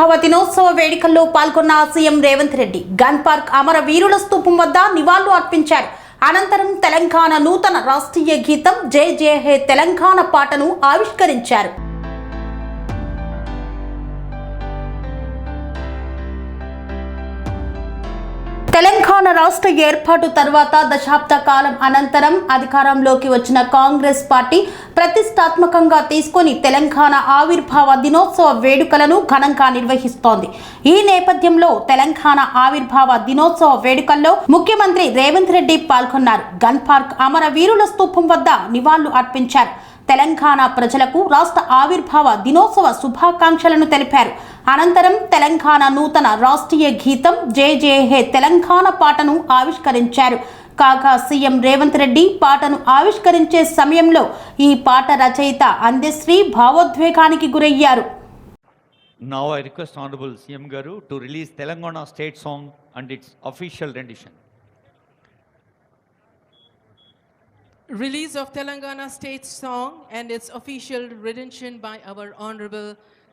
ఆవిర్భావ దినోత్సవ వేడుకల్లో పాల్గొన్న CM Revanth Reddy Gun Park అమరవీరుల స్తూపం వద్ద నివాళులు అర్పించారు. అనంతరం తెలంగాణ నూతన రాష్ట్రీయ గీతం జై జే హే తెలంగాణ పాటను ఆవిష్కరించారు. తెలంగాణ రాష్ట్ర ఏర్పాటు తర్వాత దశాబ్ద కాలం అనంతరం అధికారంలోకి వచ్చిన కాంగ్రెస్ పార్టీ ప్రతిష్టాత్మకంగా తీసుకొని తెలంగాణ ఆవిర్భావ దినోత్సవ వేడుకలను ఘనంగా నిర్వహిస్తోంది. ఈ నేపథ్యంలో తెలంగాణ ఆవిర్భావ దినోత్సవ వేడుకల్లో ముఖ్యమంత్రి రేవంత్ రెడ్డి పాల్గొన్నారు. గన్ పార్క్ అమరవీరుల స్తూపం వద్ద నివాళులు అర్పించారు. తెలంగాణ ప్రజలకు రాష్ట్ర ఆవిర్భావ దినోత్సవ శుభాకాంక్షలను తెలిపారు. అనంతరం తెలంగాణ నూతన రాష్ట్రీయ గీతం జే జే హే తెలంగాణ పాటను ఆవిష్కరించారు. కాగా సీఎం రేవంత్ రెడ్డి పాటను ఆవిష్కరించే సమయంలో ఈ పాట రచయిత అందశ్రీ భావోద్వేగానికి గురయ్యారు. Now I request honourable CM garu to release Telangana state song and it's official rendition release of Telangana state song and it's official rendition by our honourable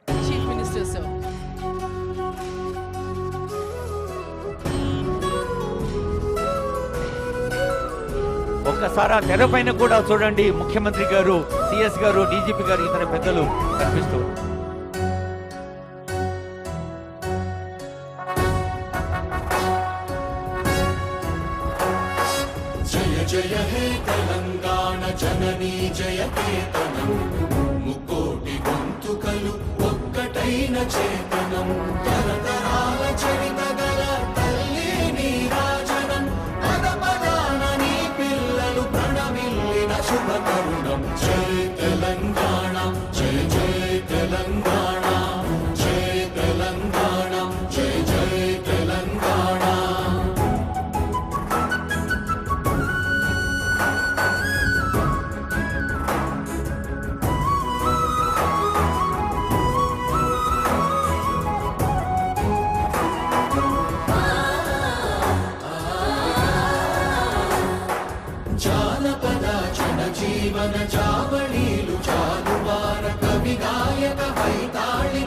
chief minister sir ఒక్కసారి ఆ తెర పైన కూడా చూడండి. ముఖ్యమంత్రి గారు సిఎస్ గారు DGP గారు ఇతర పెద్దలు కనిపిస్తూ జయ జయ హే తెలంగాణ జననీ జయ కేతనం ముకోటి గొంతుకలు ఒక్కటైన చేతనం. తరతరాల చావణీలు జావళీలు జాలువార కవి గాయక వైతాళిక